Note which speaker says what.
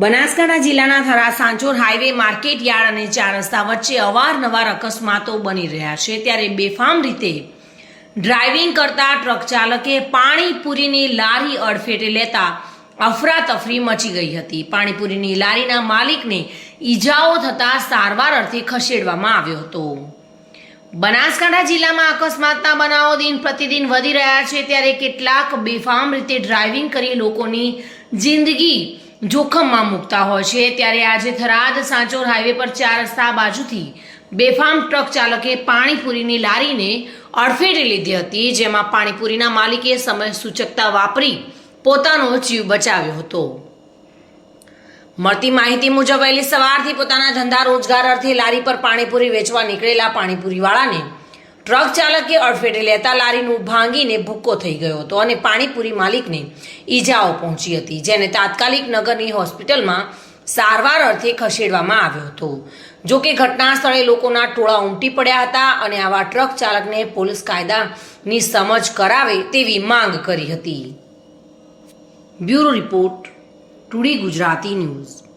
Speaker 1: બનાસકાંઠા જિલ્લાના Thara Sanchore highway, market yard અને ચાર રસ્તા વચ્ચે અવારનવાર અકસ્માતો બની રહ્યા છે. ત્યારે બેફામ રીતે ડ્રાઇવિંગ કરતા ટ્રક ચાલકે પાણીપુરીની લારી અડફેટે લેતા અફરાતફરી મચી ગઈ હતી. પાણીપુરીની લારીના માલિકને ઈજાઓ થતાં સારવાર અર્થે ખસેડવામાં આવ્યો હતો. બનાસકાંઠા જિલ્લામાં અકસ્માતના બનાવો દિન પ્રતિદિન વધી રહ્યા છે. ત્યારે કેટલાક બેફામ રીતે ડ્રાઇવિંગ કરી લોકોની જિંદગી જોખમમાં મૂકતા હોય છે. ત્યારે આજે થરાદ સાંચોર હાઈવે પર ચાર રસ્તા બાજુથી બેફામ ટ્રક ચાલકે પાણીપુરીની લારીને અડફેટે લીધી હતી, જેમાં પાણીપુરીના માલિકે સમય સૂચકતા વાપરી પોતાનો જીવ બચાવ્યો હતો. મળતી માહિતી મુજબ વહેલી સવારથી પોતાના ધંધા રોજગાર અર્થે લારી પર પાણીપુરી વેચવા નીકળેલા પાણીપુરીવાળાને ટ્રક ચાલકે અડફેટે લેતા લારીનું ભાંગીને ભૂક્કો થઈ ગયો હતો અને પાણીપુરી માલિકને ઈજાઓ પહોંચી હતી, જેને તાત્કાલિક નગરની હોસ્પિટલમાં સારવાર અર્થે ખસેડવામાં આવ્યો હતો. જો કે ઘટના સ્થળે લોકોના ટોળા ઉમટી પડ્યા હતા અને આવા ટ્રક ચાલકને પોલીસ કાયદાની સમજ કરાવે તેવી માંગ કરી હતી. બ્યુરો રિપોર્ટ, ટુડી ગુજરાતી ન્યૂઝ.